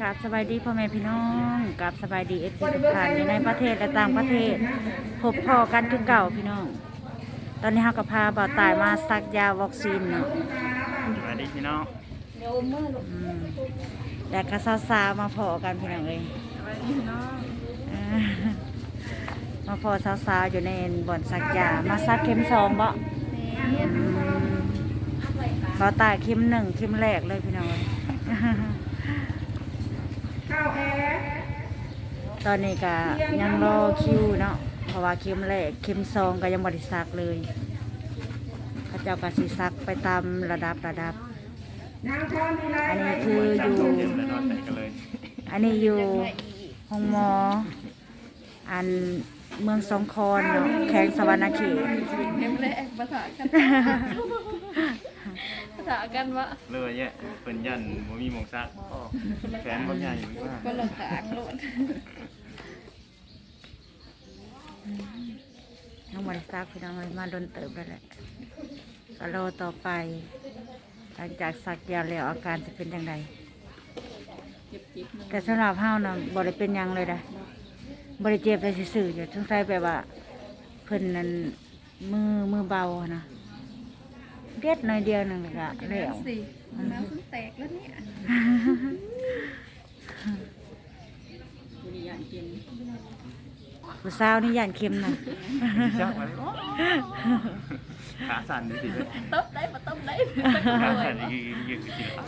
กราบสบายดีพ่อแม่พี่น้องกราบสบายดีเอฟซีทุกท่านอยู่ในประเทศและต่างประเทศ พบพ่อกันคือเก่าพี่น้อง ตอนนี้เราก็พาบ่าวตายมาซักยาวัคซีนเนาะสวัสดีพี่น้องอืมแล้วก็สาวๆมาพอกันพี่น้องเลยอ่ามาพอสาวๆอยู่ในบ่อนซักยามาซักเข็มสองบ่อืมบ่าวตายเข็มหนึ่งเข็มแรกเลยพี่น้องเอ้ย ตอนนี้ก็ยังรอคิวเนาะเพราะว่าเข็มแรกเข็มสองก็ยังบริษักเลยพระเจ้าก็สิซักไปตามระดับระดับ อันนี้คืออยู่ อันนี้อยู่ห้องหมอ อันเมืองสองคอนเนาะแข้งสวรรณเขต เอ็มเลยแอกภาษากันภาษากันวะเลยเนี่ยเป็นยันบ่มีหมองซักแฟนบ่ใหญ่อยู่ว่าคนละขางโลดยังบริษักพี่น้องเลยมาโดนเติบแล้วแหละก็รอต่อไปหลังจากสักยาแล้วอาการจะเป็นยังไงเจ็บจิตนึงแต่สำหรับเฮานะบ่ได้เป็นหยังเลยนะบ่ได้เจ็บแต่ซื่อๆอยู่สงสัยแบบว่า เพิ่นนั้นมือมือเบาอะนะ เด็ดหน่อยเดียวหนึงแล้วก็แล้วสิน้ำซึ่งแตกแล้วเนี่ยบุรียานกินผู้สาวนี่ย่านเข็มน่ะซักไว้ขาสั่นดิสิเลยต้มได้ปะต้มได้ขาสั่นยืดยืดสิละ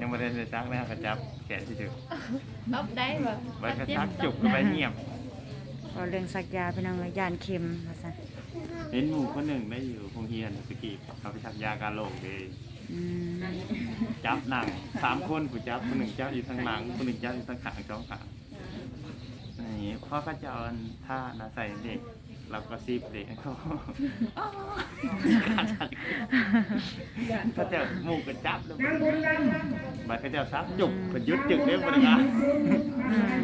ยังบ่ได้ใส่ซักนะกระจับแขนสิถึงต้มได้ปะไว้กระซักจุกก็ไปเงียบก็เรื่องสักยาพี่น้องเลยย่านเข็มว่าซั่น เห็นหมู่คนหนึ่งได้อยู่โรงเรียนสกีเขาไปชักยาการโรคเลยอืมจับหนังสามคนผู้จับคนหนึ่งจับอยู่ทางหลังคนหนึ่งจับอยู่ทางขางสองขางอย่างนี้พ่อก็จะเอาอันท่านะใส่เด็กเราก็ซีบเด็กเขาก็จะหมูกระจับแล้วบัดก็จะซักจุกก็ยึดจึกเลยบริการอืม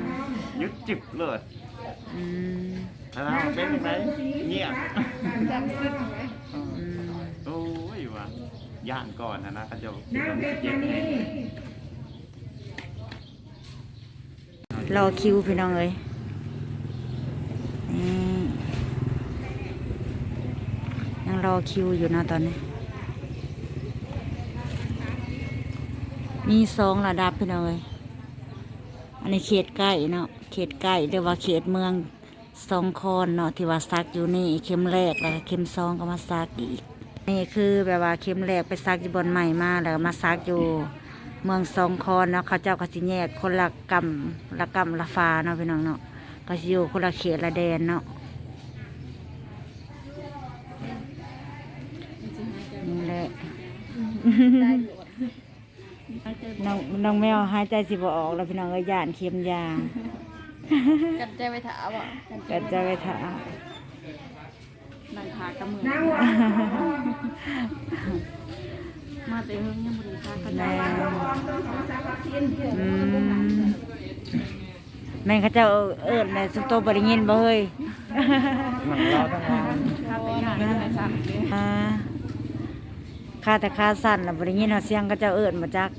ยึดจึกเลยอืม แล้วเราเป็นยังไงเงียบจำซึ้งไหมอืมโอ้ยว่ะย่านก่อนนะนะเขาจะคิดว่ามันจะเจ็บไงรอคิวพี่น้องเลยนี่ยังรอคิวอยู่เนาะตอนนี้ มีสองระดับพี่น้องเลยอันนี้เขตใกล้เนาะเขตใกล้เรียกว่าเขตเมือง สองคอนเนาะที่ว่าซักอยู่นี่เข็มแรกแล้วก็เข็มสองก็มาซักอีก นี่คือแบบว่าเข็มแรกไปซักอยู่บนใหม่มาแล้วมาซักอยู่เมืองสองคอนเนาะเขาเจ้าก็สิแยกคนละกำละกำละฟ้าเนาะพี่น้องเนาะก็สิอยู่คนละเขตละแดนเนาะนี่แหละน้องน้องแมวหายใจสิบออกแล้วพี่น้องก็ย่านเข็มยา กันใจไปถามอะก็จะไปถามนางขากระมือมาแต่เฮงยังบริษัทกันแม่ได้อืมแม่งเขาเจ้าเอิญแม่สุโตบริยินบ่เฮ้ยหนังเราทั้งวันข้าไปงานอะไรสั่งเลยอ่าค่าแต่ค่าสั้นแล้วบริยินเอาเสียงเขาเจ้าเอิญมาจัก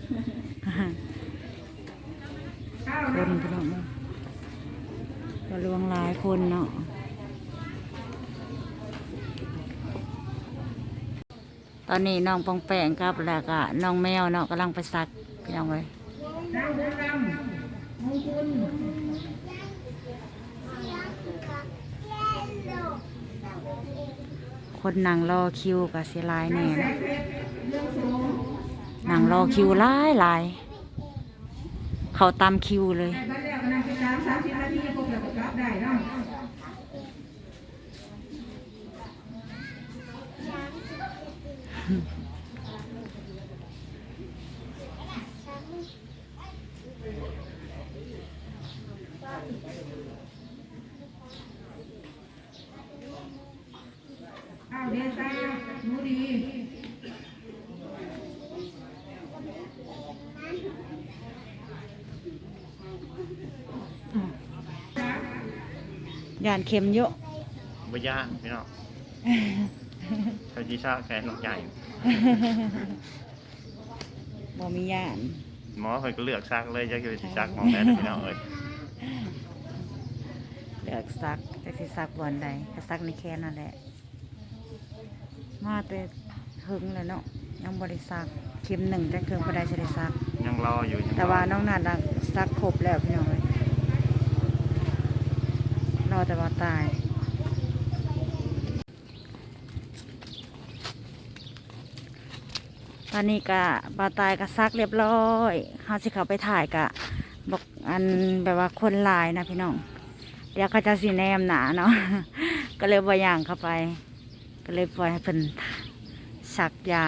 คนพี่น้อง ก็ลวงหลายคนเนาะตอนนี้น้องปองแปงครับแล้วก็น้องแมวเนาะกำลังไปซักพี่น้องเลยคนนั่งรอคิวกับเสียลายแน่นะนั่งรอคิวหลายหลายเขาตามคิวเลย อ้าว ย่านเข็มเยอะบ่ย่านพี่น้องเขาจีชาแขนนกใหญ่บ่มีย่านบหมอเพิ่นก็เลือกซักเลยจักอยู่สิซักหมองได้เด้อพี่น้องเอ้ยเลือกซักจะสิซักบอนใดก็ซักในแค่นั่นแหละมาแต่หึงแล้วเนาะยังบริซักเข็มหนึ่งแต่เครื่องประดาจะได้ซักยังรออยู่ยังรอแต่ว่าน้องนาดาซักครบแล้วพี่น้องเลยร อแต่ว่าตายตอนนี้กะบาตายกะซักเรียบร้อยเขาสิเขาไปถ่ายกะบอกอันแบบว่าคนลายนะพี่น้อง เดี๋ยวเขาจะสีแนมหนาเนาะ ก็เลยบ่อย่างเข้าไป ก็เลยปล่อยให้เพิ่นสักยา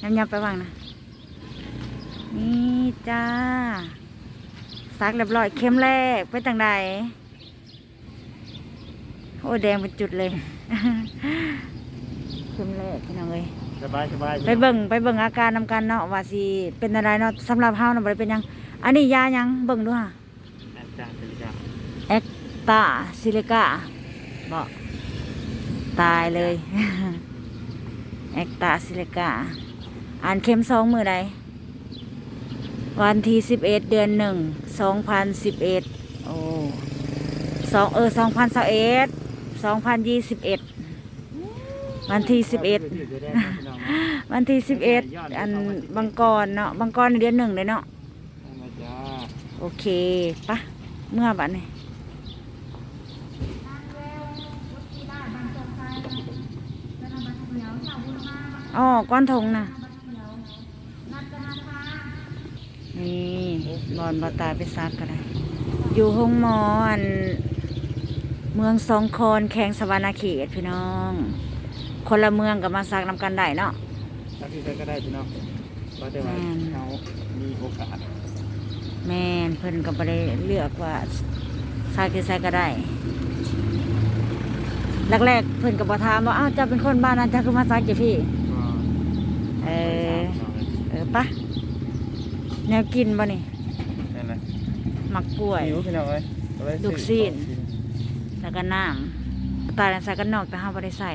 ย้ำๆไปวางนะ นี่จ้าซักเรียบร้อยเข้มแรกเป็นจังใด โอ้แดงเป็นจุดเลยเข้มแรกพี่น้องเลยสบายสบายไปเบิ่งไปเบิ่งอาการนำกันเนาะว่าสิเป็นอะไรเนาะสำหรับเฮาเนาะบ่ได้เป็นหยัง อันนี้ยาหยังเบิ่งดูค่ะอาจารย์สิริกาแอคตาซิลิกาบ่ตายเลย แอคตาซิลิกาอ่านเข็มสองมือใดวันที่สิบเอ็ดเดือนหนึ่งสองพันสิบเอ็ดโอ้สองเออสองพันสิบเอ็ด สองพันยี่สิบเอ็ดวันที่สิบเอ็ดวันที่สิบเอ็ดอันบางกรเนาะบางกรในเดือนหนึ่งเลยเนาะโอเคปะเมื่อบัดนี้อ๋อก้อนทงนะนี่บอลบอตาไปซักกันเลยอยู่ห้องมออัน เมืองสองคอนแข่งสวรรณเขตพี่น้อง คนละเมืองกับมาซักนำกันได้เนาะซักที่ใส่ก็ได้พี่น้องก็แต่ว่าแม่นเขามีโอกาส แม่นเพิ่นก็บ่ได้เลือกว่าซักที่ใส่ก็ได้แรกๆเพิ่นก็บ่ถามว่าอ้าวเจ้าเป็นคนบ้านนั้นเจ้าคือมาซักจ้ะพี่ก็เออเออปะแนวกินบ่นี่นั่นแหละหมักกล้วยหิวพี่น้องเอ้ยก็เลยลูกซีน แล้วก็น้ำตาลใส่กันนอกแต่ห้าบ่ได้ใส่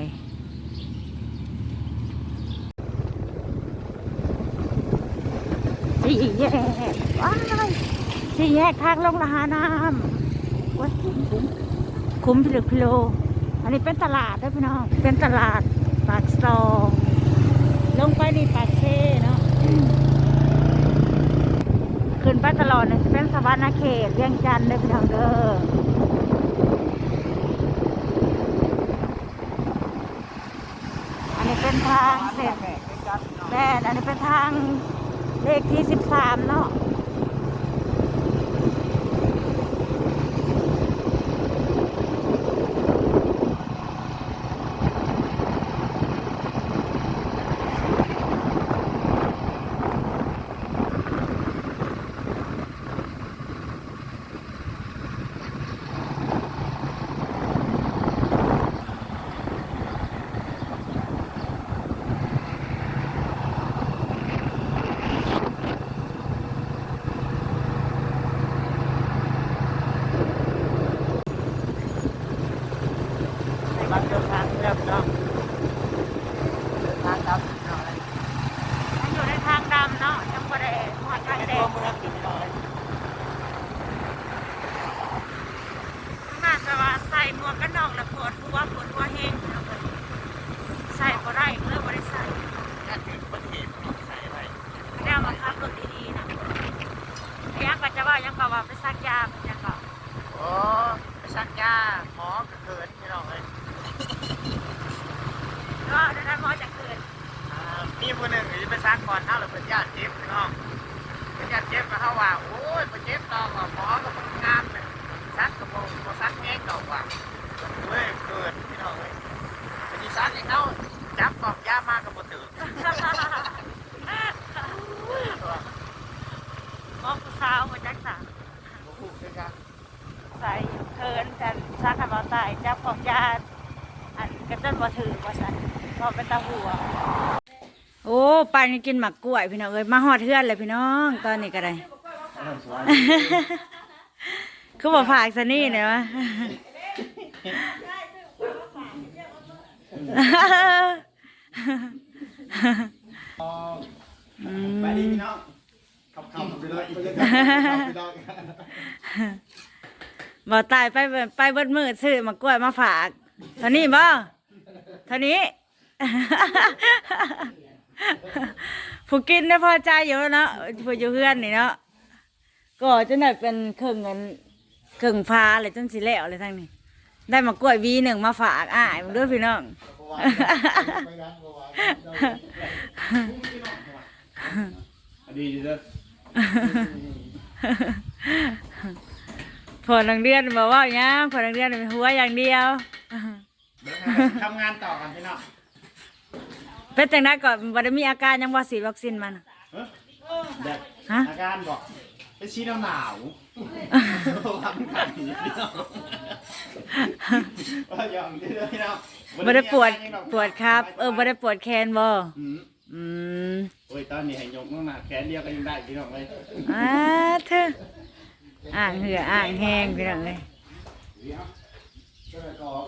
สี่แยกว้ายสี่แยกทางลงละหาน้ำโอ้ยคุ้มคุ้มพิลึกพิโล อันนี้เป็นตลาดด้อพี่น้อง เป็นตลาดปากซองลงไปนี่ปากเซ่เนาะขึ้นไปตลอดเนี่ยจะเป็นสวรรณเขตเวียงจันทน์เด้อพี่น้องเด้อ อันนี้ เป็นทางเสร็จแม่นอันนี้เป็นทางเลขที่สิบสามเนาะ ในบ้านเดินทางเริ่มเนาะเดินทางดำเนาะมันอยู่ในทางดำเนาะยังไม่ได้หอดทางแดงน่าจะว่าใส่หมวกกันน็อกแล้วปวดหัวปวดหัวแห้งเนาะเพิ่นใส่ก็ได้ก็เลยบ่ได้ใส่ ถ้าถึงประเทศใส่อะไร ไม่ได้เอามาขับรถดีๆนะยังก็จะว่ายังก็ว่าไปซัก ยาเป็นยังก็โอ้ไปซักยาหมอก็เกินพี่น้องเอ้ยก็ได้ได้หมอจะเกิดอ่ามีผู้หนึ่งที่ไปซักก่อนเท่าเราเป็นญาติเจ็บพี่น้องเป็นญาติเจ็บก็เขาว่าโอ้ยไปเจ็บต่อว่าหมอก็บ่งามเลยซักก็บ่บ่ซักแง่เก่าว่าเว้ยเกินพี่น้องเอ้ยไปที่ซักให้เขาจับกอกยามาก็บ่ตื่น หมอผู้สาวมาจากสาม บ่ฮู้คือกัน ใส่เคินกันซักขันมาตายจับของยาอันกระต้นบ่ถือว่าสันพอเป็นตาหัวโอ้ปานนี้กินหมักกล้วยพี่น้องเอ้ยมาหอดเทือนเลยพี่น้องตอนนี้ก็ได้คือบ่ฝากซะนี่เนี่ยวะอืมไปดีพี่น้องขับขับเดิเลยไปเลยไปดอก บ่ตายไปเบิดไปเบิดมือซื้อมากล้วยมาฝากเท่านี้บ่เท่านี้ ผู้กินได้พอใจอยู่แล้วเนาะผู้อยู่เพื่อนนี่เนาะก็จนได้เป็นเครื่องเงินเครื่องฟ้าเลยจนสิแล้วเลยทั้งนี้ ได้มากล้วยวีหนึ่งมาฝากอ้ายมึงด้วยพี่น้องดีเด้ อพอนังเดือนบอกว่าอย่างนี้พอนังเดือนเป็นหัวอย่างเดียวทำงานต่อกันพี่น้องเป็นจังได้ก่อนบ่ได้มีอาการยังบ่ฉีดวัคซีนมันเด็กฮะอาการบอกเป็นชีหนาวหนาวทำกันพี่น้องว่ายอมเด้อพี่น้องบ่ได้ปวดปวดครับ เออบ่ได้ปวดแขนบ่อืมอืมโอ้ยตอนนี้ให้ยกน้ำหนักแขนเดียวก็ยังได้พี่น้องเลยอ่าเธอ อ่างเหืออ่างแห้งพี่น้องเลย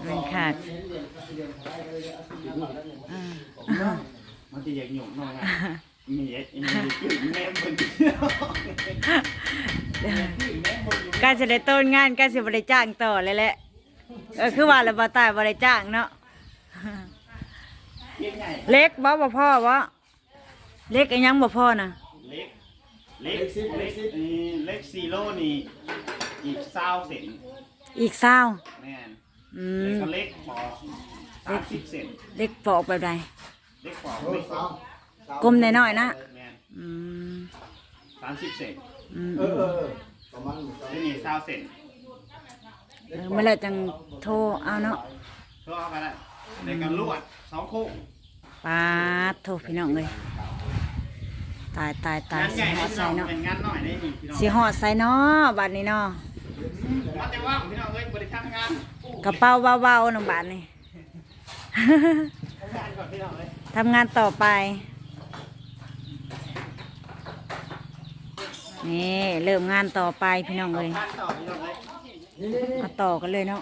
มันขาดอ่ามันจะอยากหยกหน่อยอะมีเอ็ดมีกึ่งแม่บนใกล้จะได้ต้นงานใกล้จะบ่ได้จ้างต่อเลยแหละเออคือว่าแล้วบ่ตายบ่ได้จ้างเนาะเพียงไงเล็กบ่บ่พ่อบ่เล็กอีหยังบ่พ่อน่ะเล็ก เล็กเล็กนี่เล็กซีโร่นี่อีกเศร้าเซนอีกเศร้าแม่นอืเล็กมก็เล็กพอสามสิบเซนเล็กปอกแบบใดเล็กพอเล็กพอกลมน้อยๆนะแม่นอืมสามสิบเซนอืมเออนี่เศร้าเซนเออเมื่อไรจังโทรเอาเนาะเพื่อเอาไปละในการลวดสองคู่ปาดโทรพี่น้องเลย ตายตายตายงานใหสีญ่หอได้ดพี่น้ใส่องเนาะเป็นงานหน่อยได้นี่พี่น้องสีหอดใส่เนาะบัดนี้เนาะมาแต่ว่างพี่น้องเอ้ยบริษัทงานกระเป๋าเบาๆน้องบาดนี่ ทำงานก่อนพี่น้องเอ้ยทำงานต่อไป นี่เริ่มงานต่อไปพี่น้องเลยงานต่อพี่น้องเอ้ยมาต่อกันเลยเนาะ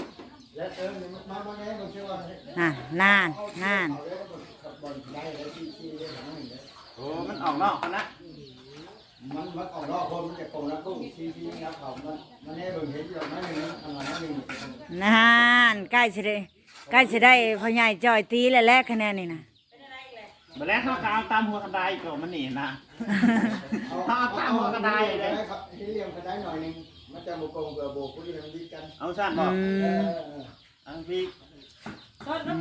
น่ะนานนาน โอ้มันออกนอกกันนะมันมันออกนอกคนมันจะโกงแล้วกุ้งซีซีนะครับเขามันมันให้เบิ่งเห็นอยู่นั่นหนึ่งอันนั้นหนึ่งนานใกล้จะได้ใกล้จะได้พ่อใหญ่จอยตีแล้วแลกคะแนนนี่นะมาแล้วเขาเอาตามหัวกระไดก่อนมันหนีนะเขาเอาตามหัวกระไดเลยครับที่เลี้ยงกระไดหน่อยหนึงมันจะโมกงกับโบกุที่มันดีกันเอาสั้นบอือกเอมออังพี่อื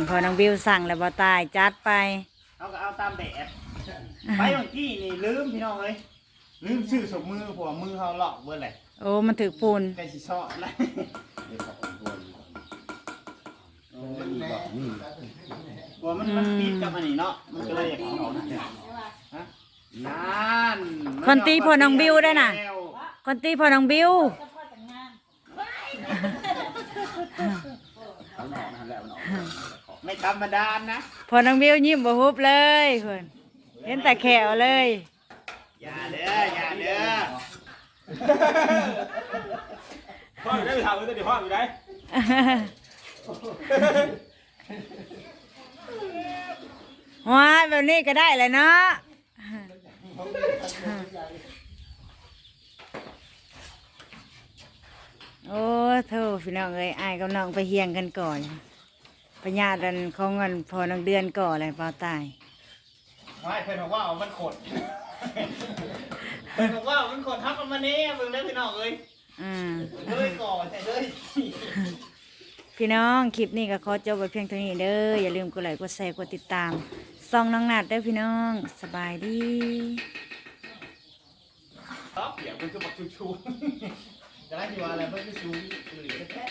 มพอน้องบิวสั่งแล้วบ่ตายจัดไป เอาก็เอาตามแดด ไปเมื่อกี้นี่ลืมพี่น้องเอ้ยลืมชื่อสมมือผัวมือเขาหลอกเบื่อเลยโอ้มันถือปูนใกล้สิซอแล้วผัวมันมันติดกับอันนี้เนาะมันก็เลยอยากเอาออกนะฮะนั่นคนตีพอน้องบิวได้น่ะ คนตีพอน้องบิวไม่ธรรมดานะ พอน้องบิวยิ้มบ่ฮุบเลยเพิ่น เห็นแต่แขวเลย อย่าเด้ออย่าเด้อพ่ออยู่ได้ไปทำเลยเดี๋ยวพ่ออยู่ได้ว้ายแบบนี้ก็ได้เลยเนาะโอ้โธ่พี่น้องเอ้ยอายกับน้องไปเฮียงกันก่อนปัญญาดันเขาเงินพอน้องเดือนก่อนเลยเปล่าตาย ไม่เพิ่นบอกว่าเอามันขดเพิ่นบอกว่าเอามันขดทับมันมาเน่มึงได้พี่น้องเอ้ยอืมเลยก่อนใส่เลยพี่น้องคลิปนี้ก็ขอจบไว้เพียงเท่านี้เด้ออย่าลืมกดไลค์กดแชร์กดติดตามซองน้องนัดเด้อพี่น้องสบายดีครับเดี๋ยวมันก็บอกชูชูจะได้ที่ว่าอะไรมันก็ชูเหลือแค่